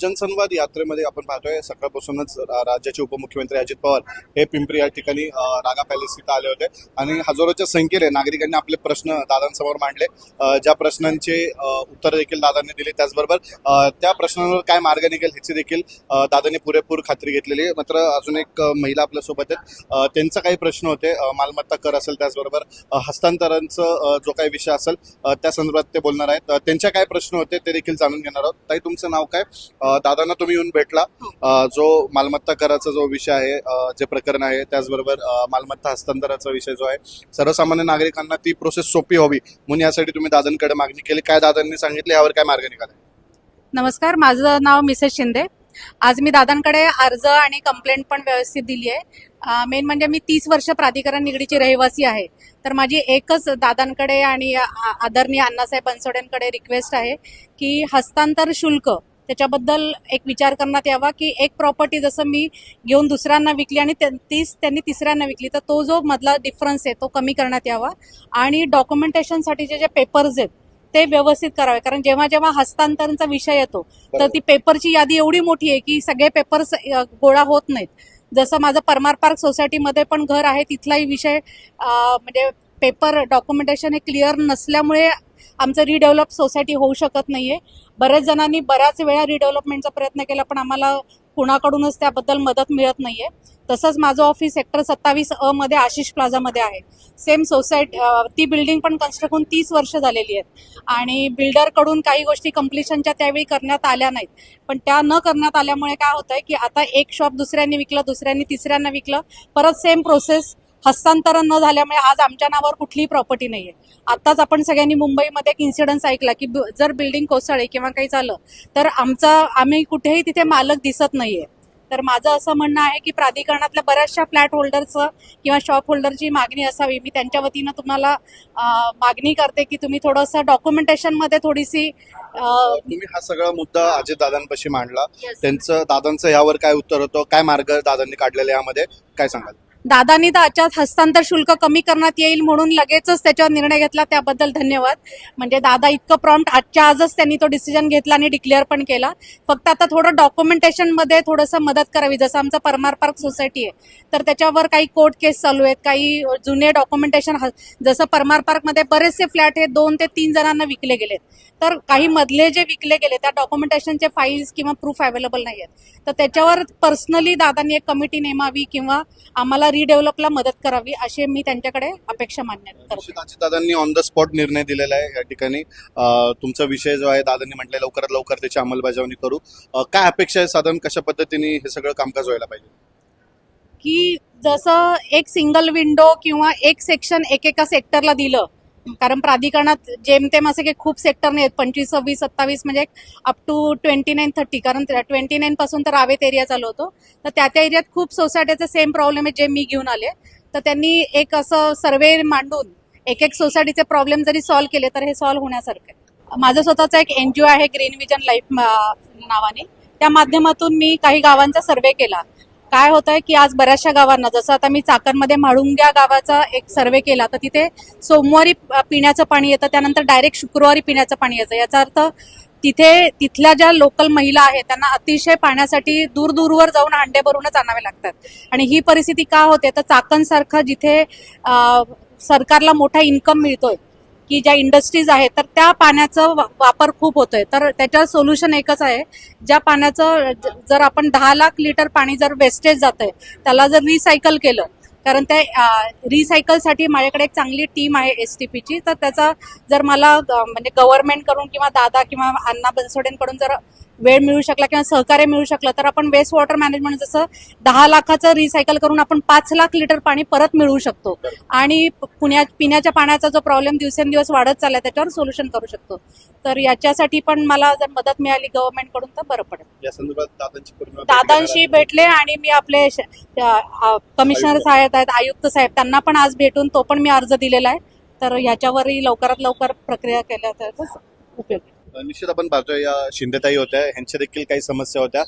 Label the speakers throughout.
Speaker 1: जनसंवाद यात्रेमध्ये आपण पाहतोय सकाळपासूनच राज्याचे उपमुख्यमंत्री अजित पवार हे पिंपरी या ठिकाणी रागा पॅलेस इथं आले होते. आणि हजारोच्या संख्येने नागरिकांनी आपले प्रश्न दादांसमोर मांडले. ज्या प्रश्नांचे उत्तर देखील दादांनी दिले त्याचबरोबर त्या प्रश्नांवर काय मार्ग निघेल ह्याची देखील दादांनी पुरेपूर खात्री घेतलेली आहे. मात्र अजून एक महिला आपल्यासोबत आहेत. त्यांचा काही प्रश्न होते. मालमत्ता कर असेल त्याचबरोबर अ, हस्तांतरांचं जो काही विषय असेल त्या संदर्भात ते बोलणार आहेत. त्यांच्या काय प्रश्न होते ते देखील जाणून घेणार आहोत. ताई तुमचं नाव काय? दादांना तुम्ही येऊन भेटला. अ, जो मालमत्ता कराचा जो विषय आहे जे प्रकरण आहे त्याचबरोबर मालमत्ता हस्तांतराचा विषय जो आहे सर्वसामान्य नागरिकांना ती प्रोसेस सोपी व्हावी म्हणून यासाठी तुम्ही दादांकडे मागणी केली. काय दादांनी सांगितले यावर काय मार्ग निघाला?
Speaker 2: नमस्कार माझं नाव मिसेस शिंदे. आज मी दादांकडे अर्ज आणि कंप्लेंट पण व्यवस्थित दिली आहे. मेन म्हणजे मी तीस वर्ष प्राधिकरण निगडीची रहिवासी आहे. तर माझी एकच दादांकडे आणि आदरणीय अण्णासाहेब बनसोडेंकडे रिक्वेस्ट आहे की हस्तांतर शुल्क त्याच्याबद्दल एक विचार करण्यात यावा की एक प्रॉपर्टी जसं मी घेऊन दुसऱ्यांना विकली आणि तीच त्यांनी तिसऱ्यांना विकली तर तो जो मधला डिफरन्स आहे तो कमी करण्यात यावा. आणि डॉक्युमेंटेशनसाठी जे पेपर्स आहेत ते व्यवस्थित करावे. कारण जेव्हा जेव्हा हस्तांतरणचा विषय येतो तर ती पेपरची यादी एवढी मोठी आहे की सगळे पेपर्स गोळा होत नाहीत. जसं माझं परमार पार्क सोसायटीमध्ये पण घर आहे तिथलाही विषय म्हणजे पेपर डॉक्युमेंटेशन हे क्लिअर नसल्यामुळे आमचं रिडेव्हलप सोसायटी होऊ शकत नाहीये. बऱ्याच जणांनी बऱ्याच वेळा रिडेव्हलपमेंटचा प्रयत्न केला पण आम्हाला कुणाकडूनच त्याबद्दल मदत मिळत नाहीये. तसंच माझं ऑफिस सेक्टर सत्तावीस अ मध्ये आशिष प्लाझामध्ये आहे. सेम सोसायटी ती बिल्डिंग पण कन्स्ट्रक्ट होऊन तीस वर्ष झालेली आहेत. आणि बिल्डरकडून काही गोष्टी कम्प्लिशनच्या त्यावेळी करण्यात आल्या नाहीत. पण त्या न करण्यात आल्यामुळे काय होतंय की आता एक शॉप दुसऱ्यांनी विकलं दुसऱ्यांनी तिसऱ्यांना विकलं. परत सेम प्रोसेस हस्तांतरण न झाल्यामुळे आज आमच्या नावावर कुठलीही प्रॉपर्टी नाहीये. आताच आपण सगळ्यांनी मुंबईमध्ये एक इन्सिडन्स ऐकला की जर बिल्डिंग कोसळली किंवा काही झालं तर आमचा आम्ही कुठेही तिथे मालक दिसत नाहीये. तर माझं असं म्हणणं आहे की प्राधिकरणातल्या बऱ्याचशा फ्लॅट होल्डरचं किंवा शॉप होल्डरची मागणी असावी. मी त्यांच्या वतीनं तुम्हाला मागणी करते की तुम्ही थोडंसं डॉक्युमेंटेशनमध्ये थोडीशी
Speaker 1: तुम्ही हा सगळा मुद्दा अजित दादांपाशी मांडला. त्यांचं दादांचं यावर काय उत्तर होतं? काय मार्ग दादांनी काढलेले यामध्ये? काय सांगाल?
Speaker 2: दादानी तर आजच्यात हस्तांतर शुल्क कमी करण्यात येईल म्हणून लगेचच त्याच्यावर निर्णय घेतला. त्याबद्दल धन्यवाद. म्हणजे दादा इतकं प्रॉम्प्ट आजच्या आजच त्यांनी तो डिसिजन घेतला आणि डिक्लेअर पण केला. फक्त आता थोडं डॉक्युमेंटेशनमध्ये थोडंसं मदत करावी. जसं आमचं परमार पार्क सोसायटी आहे. तर त्याच्यावर काही कोर्ट केस चालू आहेत. काही जुने डॉक्युमेंटेशन जसं परमार पार्कमध्ये बरेचसे फ्लॅट हे दोन ते तीन जणांना विकले गेलेत. तर काही मधले जे विकले गेले त्या डॉक्युमेंटेशनचे फाईल्स किंवा प्रूफ अवेलेबल नाही आहेत तर त्याच्यावर पर्सनली दादांनी एक कमिटी नेमावी किंवा आम्हाला रिडेव्हलपला मदत करावी अशी मी त्यांच्याकडे अपेक्षा मान्य करते.
Speaker 1: दादांनी ऑन द स्पॉट निर्णय दिलेला आहे या ठिकाणी. तुमचा विषय जो आहे दादांनी म्हटलं लवकरात लवकर त्याची अंमलबजावणी करू. काय अपेक्षा आहे साधारण कशा पद्धतीने हे सगळं कामकाज व्हायला पाहिजे?
Speaker 2: की जसं एक सिंगल विंडो किंवा एक सेक्शन एकेका सेक्टरला दिलं कारण प्राधिकरणात जेमतेम असे काही खूप सेक्टर नाही आहेत पंचवीस सव्वीस सत्तावीस म्हणजे up to twenty nine thirty कारण ट्वेंटी नाईन पासून तर रावेत एरिया चालू होतो. तर त्या त्या एरियात खूप सोसायटीचा सेम प्रॉब्लेम आहे जे मी घेऊन आले. तर त्यांनी एक असं सर्वे मांडून एक एक सोसायटीचे प्रॉब्लेम जरी सॉल्व्ह केले तर हे सॉल्व्ह होण्यासारखे माझं स्वतःचा एक एनजीओ आहे ग्रीन विजन लाईफ नावाने. त्या माध्यमातून मी काही गावांचा सर्वे केला. काय होत आहे की आज बऱ्याचशा गावांना जसं आता मी चाकणमध्ये म्हाळुंग्या गावाचा एक सर्वे केला तर तिथे सोमवारी पिण्याचं पाणी येतं त्यानंतर डायरेक्ट शुक्रवारी पिण्याचं पाणी येतं. याचा अर्थ तिथे तिथल्या ज्या लोकल महिला आहेत त्यांना अतिशय पाण्यासाठी दूरदूरवर जाऊन हांडे भरूनच आणावे लागतात. आणि ही परिस्थिती का होते? तर चाकणसारखं जिथे सरकारला मोठा इन्कम मिळतोय की ज्या इंडस्ट्रीज आहेत तर त्या पाण्याचा वा- वापर खूप होतोय. तर त्याच्यावर सोल्युशन एकच आहे ज्या पाण्याचं जर आपण दहा लाख लिटर पाणी जर वेस्टेज जात आहे त्याला जर रिसायकल केलं कारण त्या रिसायकलसाठी माझ्याकडे एक चांगली टीम आहे एस टी पीची तर त्याचा जर मला म्हणजे गव्हर्नमेंटकडून किंवा दादा किंवा अण्णा बनसोडेंकडून जर वेळ मिळू शकला किंवा सहकार्य मिळू शकलं तर आपण वेस्ट वॉटर मॅनेजमेंट जसं दहा लाखाचं रिसायकल करून आपण पाच लाख लिटर पाणी परत मिळवू शकतो. आणि प- पुण्यात पिण्याच्या पाण्याचा जो प्रॉब्लेम दिवसेंदिवस वाढत चाललाय त्याच्यावर सोल्युशन करू शकतो. तर याच्यासाठी पण मला जर मदत मिळाली गव्हर्नमेंटकडून तर बरं पडेल. दादांशी भेटले आणि मी आपले कमिशनर साहेब आहेत आयुक्त साहेब त्यांना पण आज भेटून तो पण मी अर्ज दिलेला आहे. तर ह्याच्यावरही लवकरात लवकर प्रक्रिया केल्या तर उपयोग
Speaker 1: निश्चित आपण पाहतोय या शिंदेताई होत्या ह्यांच्या देखील काही समस्या होत्या.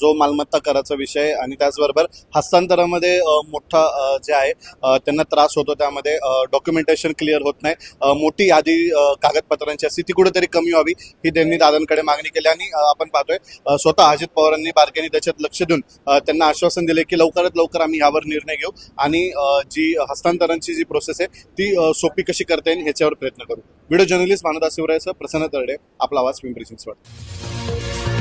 Speaker 1: जो मालमत्ता कराचा विषय आणि त्याचबरोबर हस्तांतरामध्ये मोठा जे आहे त्यांना त्रास होतो त्यामध्ये डॉक्युमेंटेशन क्लिअर होत नाही. मोठी यादी कागदपत्रांची असते ती कुठेतरी कमी व्हावी ही त्यांनी दादांकडे मागणी केली आणि आपण पाहतोय स्वतः अजित पवारांनी बारकेने त्याच्यात लक्ष देऊन त्यांना आश्वासन दिले की लवकरात लवकर आम्ही यावर निर्णय घेऊ आणि जी हस्तांतरांची जी प्रोसेस आहे ती सोपी कशी करता येईल ह्याच्यावर प्रयत्न करू. व्हिडिओ जर्नलिस्ट मानदा शिवरायचं प्रसन्न तरडे आपला आवाज पिंपरी चिंचवड